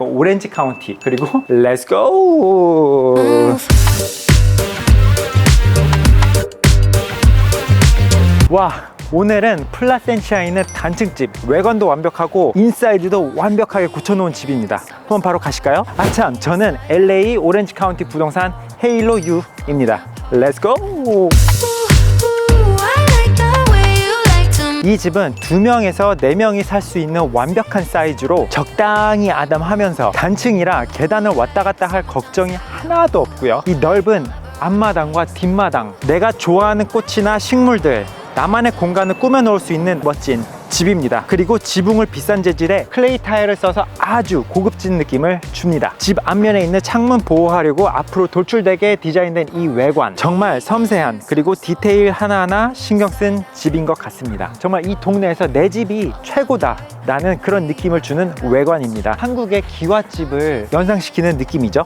오렌지 카운티 그리고 렛츠 고! 와 오늘은 플라센시아에 있는 단층집 외관도 완벽하고 인사이드도 완벽하게 고쳐놓은 집입니다 한번 바로 가실까요? 아참 저는 LA 오렌지 카운티 부동산 헤일로 U입니다 렛츠 고! 이 집은 두 명에서 네 명이 살 수 있는 완벽한 사이즈로 적당히 아담하면서 단층이라 계단을 왔다 갔다 할 걱정이 하나도 없고요. 이 넓은 앞마당과 뒷마당, 내가 좋아하는 꽃이나 식물들, 나만의 공간을 꾸며 놓을 수 있는 멋진 집입니다. 그리고 지붕을 비싼 재질의 클레이 타일을 써서 아주 고급진 느낌을 줍니다. 집 앞면에 있는 창문 보호하려고 앞으로 돌출되게 디자인된 이 외관 정말 섬세한 그리고 디테일 하나하나 신경 쓴 집인 것 같습니다. 정말 이 동네에서 내 집이 최고다 라는 그런 느낌을 주는 외관입니다. 한국의 기와집을 연상시키는 느낌이죠.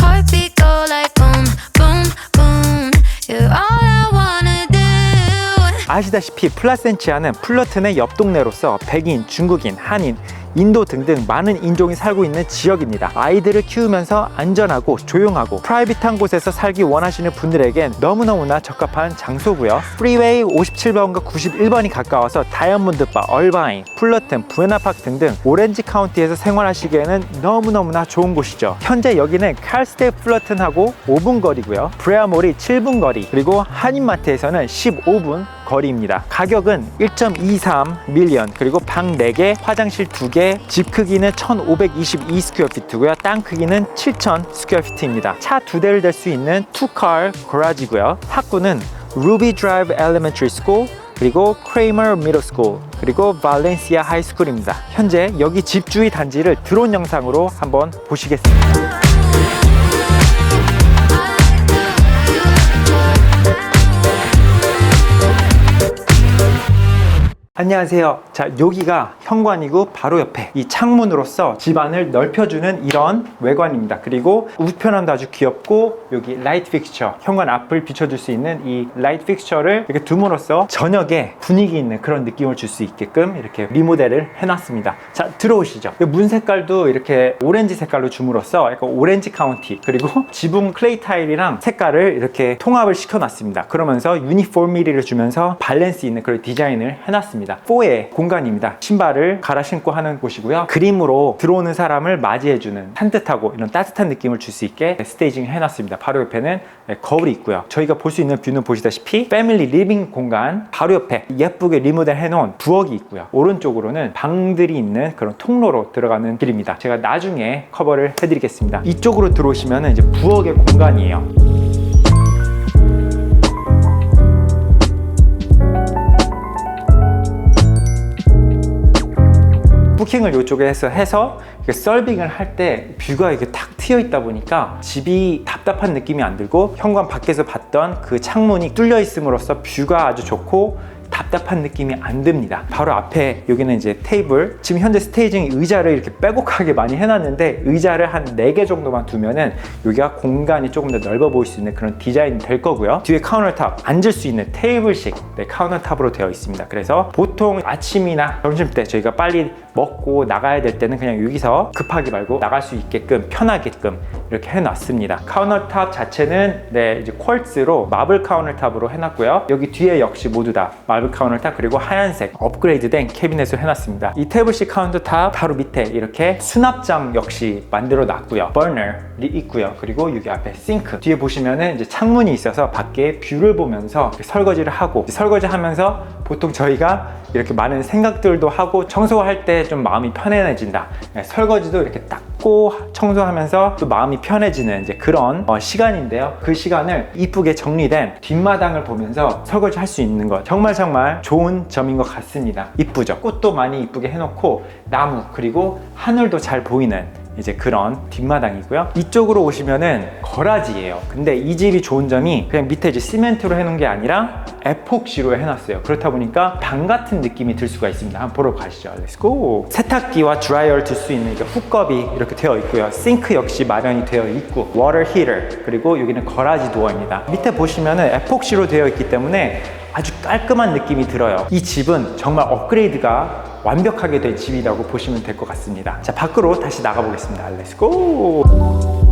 heartbeat go like boom, boom, boom. You're all I. 아시다시피 플라센치아는 플러튼의 옆 동네로서 백인, 중국인, 한인, 인도 등등 많은 인종이 살고 있는 지역입니다. 아이들을 키우면서 안전하고 조용하고 프라이빗한 곳에서 살기 원하시는 분들에겐 너무너무나 적합한 장소고요. 프리웨이 57번과 91번이 가까워서 다이아몬드 바, 얼바인, 플러튼, 부에나파크 등등 오렌지 카운티에서 생활하시기에는 너무너무나 좋은 곳이죠. 현재 여기는 칼스테 플러튼하고 5분 거리고요. 브레아몰이 7분 거리, 그리고 한인마트에서는 15분 거리입니다. 가격은 1.23 밀리언 그리고 방 4개, 화장실 2개, 집 크기는 1522 스퀘어 피트고요. 땅 크기는 7000 스퀘어 피트입니다. 차 두 대를 댈 수 있는 투칼 거라지고요. 학구는 루비 드라이브 엘리멘터리 스쿨 그리고 크레이머 미들 스쿨 그리고 발렌시아 하이스쿨입니다. 현재 여기 집주의 단지를 드론 영상으로 한번 보시겠습니다. 안녕하세요. 자, 여기가 현관이고 바로 옆에 이 창문으로서 집안을 넓혀주는 이런 외관입니다. 그리고 우편함도 아주 귀엽고 여기 라이트 픽처, 현관 앞을 비춰줄 수 있는 이 라이트 픽처를 이렇게 둠으로써 저녁에 분위기 있는 그런 느낌을 줄 수 있게끔 이렇게 리모델을 해놨습니다. 자, 들어오시죠. 이문 색깔도 이렇게 오렌지 색깔로 줌으로써 약간 오렌지 카운티 그리고 지붕 클레이 타일이랑 색깔을 이렇게 통합을 시켜놨습니다. 그러면서 유니폼미리를 주면서 밸런스 있는 그런 디자인을 해놨습니다. 4의 공간입니다. 신발을 갈아 신고 하는 곳이고요. 그림으로 들어오는 사람을 맞이해주는 산뜻하고 이런 따뜻한 느낌을 줄 수 있게 스테이징 해놨습니다. 바로 옆에는 거울이 있고요. 저희가 볼 수 있는 뷰는 보시다시피 패밀리 리빙 공간 바로 옆에 예쁘게 리모델 해놓은 부엌이 있고요. 오른쪽으로는 방들이 있는 그런 통로로 들어가는 길입니다. 제가 나중에 커버를 해드리겠습니다. 이쪽으로 들어오시면 이제 부엌의 공간이에요. 부킹을 이쪽에 해서 서빙을 할 때 뷰가 이렇게 탁 트여 있다 보니까 집이 답답한 느낌이 안 들고 현관 밖에서 봤던 그 창문이 뚫려 있음으로써 뷰가 아주 좋고 답답한 느낌이 안 듭니다. 바로 앞에 여기는 이제 테이블. 지금 현재 스테이징 의자를 이렇게 빼곡하게 많이 해놨는데 의자를 한 4개 정도만 두면은 여기가 공간이 조금 더 넓어 보일 수 있는 그런 디자인이 될 거고요. 뒤에 카운터탑, 앉을 수 있는 테이블식 네, 카운터탑으로 되어 있습니다. 그래서 보통 아침이나 점심 때 저희가 빨리 먹고 나가야 될 때는 그냥 여기서 급하게 말고 나갈 수 있게끔 편하게끔 이렇게 해놨습니다. 카운터탑 자체는 네 이제 퀄츠로 마블 카운터탑으로 해놨고요. 여기 뒤에 역시 모두 다 마블 카운터탑 그리고 하얀색 업그레이드된 캐비넷을 해놨습니다. 이 테이블식 카운터탑 바로 밑에 이렇게 수납장 역시 만들어 놨고요. 버너이 있고요. 그리고 여기 앞에 싱크 뒤에 보시면은 이제 창문이 있어서 밖에 뷰를 보면서 설거지를 하고 설거지 하면서 보통 저희가 이렇게 많은 생각들도 하고 청소할 때 좀 마음이 편안해진다. 네, 설거지도 이렇게 닦고 청소하면서 또 마음이 편해지는 이제 그런 어, 시간인데요. 그 시간을 이쁘게 정리된 뒷마당을 보면서 설거지 할 수 있는 것 정말 정말 좋은 점인 것 같습니다. 이쁘죠? 꽃도 많이 이쁘게 해놓고 나무 그리고 하늘도 잘 보이는 이제 그런 뒷마당이고요. 이쪽으로 오시면은 거라지예요. 근데 이 집이 좋은 점이 그냥 밑에 이제 시멘트로 해놓은 게 아니라 에폭시로 해놨어요. 그렇다 보니까 방 같은 느낌이 들 수가 있습니다. 한번 보러 가시죠. 렛츠고! 세탁기와 드라이어를 둘수 있는 이게 훅컵이 이렇게 되어 있고요. 싱크 역시 마련이 되어 있고 워터 히터 그리고 여기는 거라지 도어입니다. 밑에 보시면은 에폭시로 되어 있기 때문에 아주 깔끔한 느낌이 들어요. 이 집은 정말 업그레이드가 완벽하게 된 집이라고 보시면 될 것 같습니다. 자, 밖으로 다시 나가보겠습니다. 렛츠고!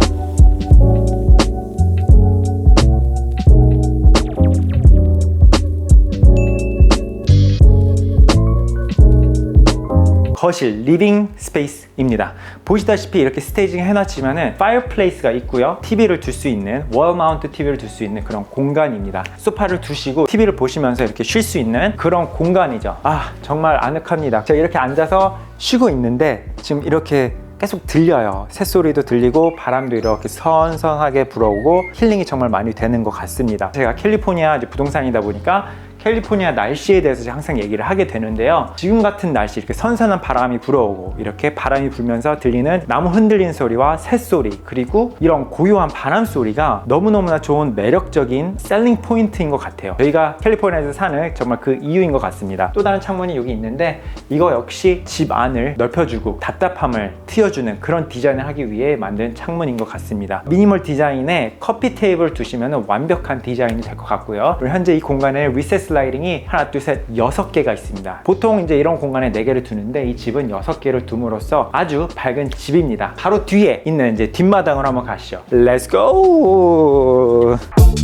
거실, 리빙 스페이스입니다. 보시다시피 이렇게 스테이징 해놨지만은 파이어플레이스가 있고요. TV를 둘 수 있는 월 마운트 TV를 둘 수 있는 그런 공간입니다. 소파를 두시고 TV를 보시면서 이렇게 쉴 수 있는 그런 공간이죠. 아 정말 아늑합니다. 제가 이렇게 앉아서 쉬고 있는데 지금 이렇게 계속 들려요. 새소리도 들리고 바람도 이렇게 선선하게 불어오고 힐링이 정말 많이 되는 것 같습니다. 제가 캘리포니아 부동산이다 보니까 캘리포니아 날씨에 대해서 항상 얘기를 하게 되는데요. 지금 같은 날씨 이렇게 선선한 바람이 불어오고 이렇게 바람이 불면서 들리는 나무 흔들리는 소리와 새소리 그리고 이런 고요한 바람 소리가 너무너무나 좋은 매력적인 셀링 포인트인 것 같아요. 저희가 캘리포니아에서 사는 정말 그 이유인 것 같습니다. 또 다른 창문이 여기 있는데 이거 역시 집 안을 넓혀주고 답답함을 틔워주는 그런 디자인을 하기 위해 만든 창문인 것 같습니다. 미니멀 디자인에 커피 테이블 두시면 완벽한 디자인이 될 것 같고요. 현재 이 공간에 리셋 슬라이딩이 하나, 둘, 셋, 여섯 개가 있습니다. 보통 이제 이런 공간에 네 개를 두는데 이 집은 여섯 개를 둠으로써 아주 밝은 집입니다. 바로 뒤에 있는 이제 뒷마당으로 한번 가시죠.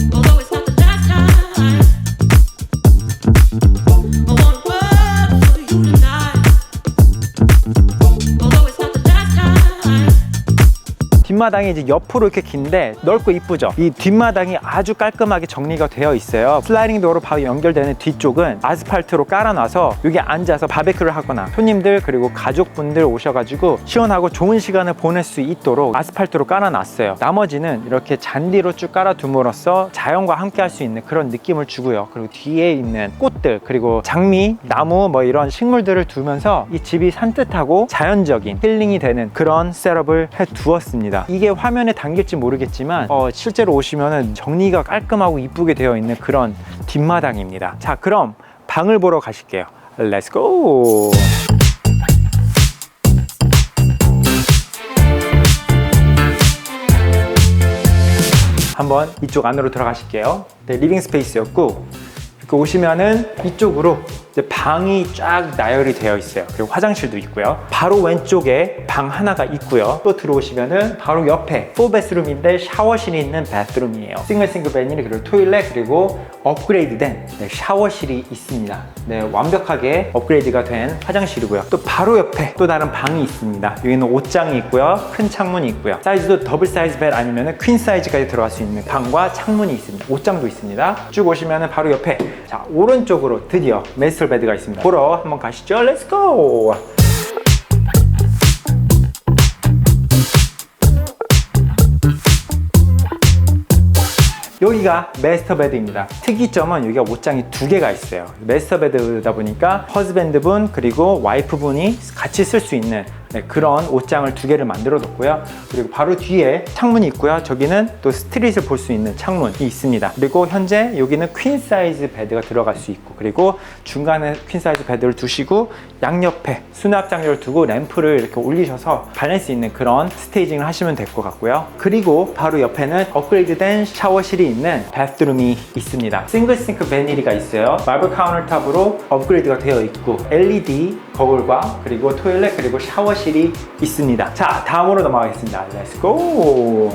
Although 뒷마당이 이제 옆으로 이렇게 긴데 넓고 이쁘죠? 이 뒷마당이 아주 깔끔하게 정리가 되어 있어요. 슬라이딩 도어로 바로 연결되는 뒤쪽은 아스팔트로 깔아놔서 여기 앉아서 바베큐를 하거나 손님들 그리고 가족분들 오셔가지고 시원하고 좋은 시간을 보낼 수 있도록 아스팔트로 깔아놨어요. 나머지는 이렇게 잔디로 쭉 깔아둠으로써 자연과 함께 할 수 있는 그런 느낌을 주고요. 그리고 뒤에 있는 꽃들 그리고 장미, 나무 뭐 이런 식물들을 두면서 이 집이 산뜻하고 자연적인 힐링이 되는 그런 셋업을 해 두었습니다. 이게 화면에 담길지 모르겠지만 어, 실제로 오시면은 정리가 깔끔하고 이쁘게 되어 있는 그런 뒷마당입니다. 자, 그럼 방을 보러 가실게요. Go. 한번 이쪽 안으로 들어가실게요. 네, 리빙 스페이스였고 이렇게 오시면은 이쪽으로 방이 쫙 나열이 되어 있어요. 그리고 화장실도 있고요. 바로 왼쪽에 방 하나가 있고요. 또 들어오시면은 바로 옆에 4베스룸인데 샤워실이 있는 바스룸이에요. 싱글 싱글 베니리 그리고 토일렛 그리고 업그레이드된 네, 샤워실이 있습니다. 네, 완벽하게 업그레이드가 된 화장실이고요. 또 바로 옆에 또 다른 방이 있습니다. 여기는 옷장이 있고요. 큰 창문이 있고요. 사이즈도 더블 사이즈 벨 아니면은 퀸 사이즈까지 들어갈 수 있는 방과 창문이 있습니다. 옷장도 있습니다. 쭉 오시면은 바로 옆에 자 오른쪽으로 드디어 메스터 베드가 있습니다. 보러 한번 가시죠. 렛츠 고! 여기가 메스터 베드입니다. 특이점은 여기가 옷장이 두 개가 있어요. 메스터 베드다 보니까 허즈밴드분 그리고 와이프분이 같이 쓸 수 있는 네, 그런 옷장을 두 개를 만들어 뒀고요. 그리고 바로 뒤에 창문이 있고요. 저기는 또 스트릿을 볼 수 있는 창문이 있습니다. 그리고 현재 여기는 퀸 사이즈 베드가 들어갈 수 있고 그리고 중간에 퀸 사이즈 베드를 두시고 양옆에 수납 장려를 두고 램프를 이렇게 올리셔서 수 있는 그런 스테이징을 하시면 될 것 같고요. 그리고 바로 옆에는 업그레이드된 샤워실이 있는 바스룸이 있습니다. 싱글 싱크 베니리가 있어요. 마블 카운터탑으로 업그레이드가 되어 있고 LED 거울과 그리고 토일렛 그리고 샤워실이 있습니다. 자, 다음으로 넘어가겠습니다. Go.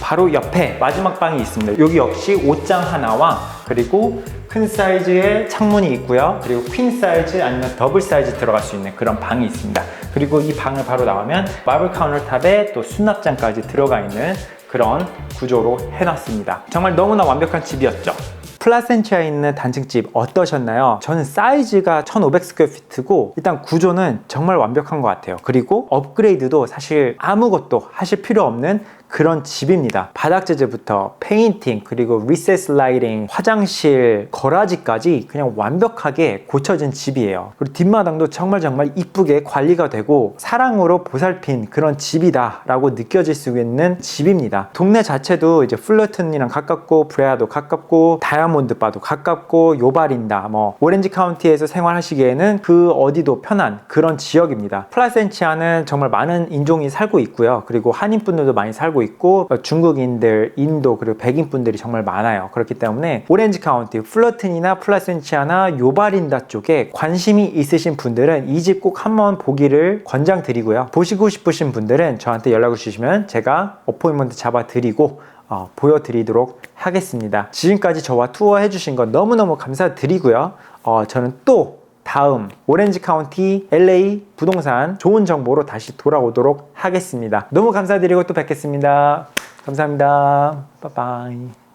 바로 옆에 마지막 방이 있습니다. 여기 역시 옷장 하나와 그리고 큰 사이즈의 창문이 있고요. 그리고 퀸 사이즈 아니면 더블 사이즈 들어갈 수 있는 그런 방이 있습니다. 그리고 이 방을 바로 나오면 마블 카운터탑에 또 수납장까지 들어가 있는 그런 구조로 해놨습니다. 정말 너무나 완벽한 집이었죠. 플라센치아에 있는 단층집 어떠셨나요? 저는 사이즈가 1500스퀘어피트고 일단 구조는 정말 완벽한 것 같아요. 그리고 업그레이드도 사실 아무것도 하실 필요 없는 그런 집입니다. 바닥 재질부터 페인팅 그리고 리셋 라이팅, 화장실, 거라지까지 그냥 완벽하게 고쳐진 집이에요. 그리고 뒷마당도 정말 정말 이쁘게 관리가 되고 사랑으로 보살핀 그런 집이다라고 느껴질 수 있는 집입니다. 동네 자체도 이제 플러튼이랑 가깝고 브레아도 가깝고 다이아몬드 바도 가깝고 요바린다 뭐 오렌지 카운티에서 생활하시기에는 그 어디도 편한 그런 지역입니다. 플라센치아는 정말 많은 인종이 살고 있고요. 그리고 한인분들도 많이 살고 살고 있고 어, 중국인들, 인도 그리고 백인 분들이 정말 많아요. 그렇기 때문에 오렌지 카운티, 플러튼이나 플라센치아나 요바린다 쪽에 관심이 있으신 분들은 이 집 꼭 한번 보기를 권장드리고요. 보시고 싶으신 분들은 저한테 연락을 주시면 제가 어포인먼트 잡아드리고 어, 보여드리도록 하겠습니다. 지금까지 저와 투어 해주신 거 너무너무 감사드리고요. 어, 저는 또 다음 오렌지 카운티 LA 부동산 좋은 정보로 다시 돌아오도록 하겠습니다. 너무 감사드리고 또 뵙겠습니다. 감사합니다. 빠빠이.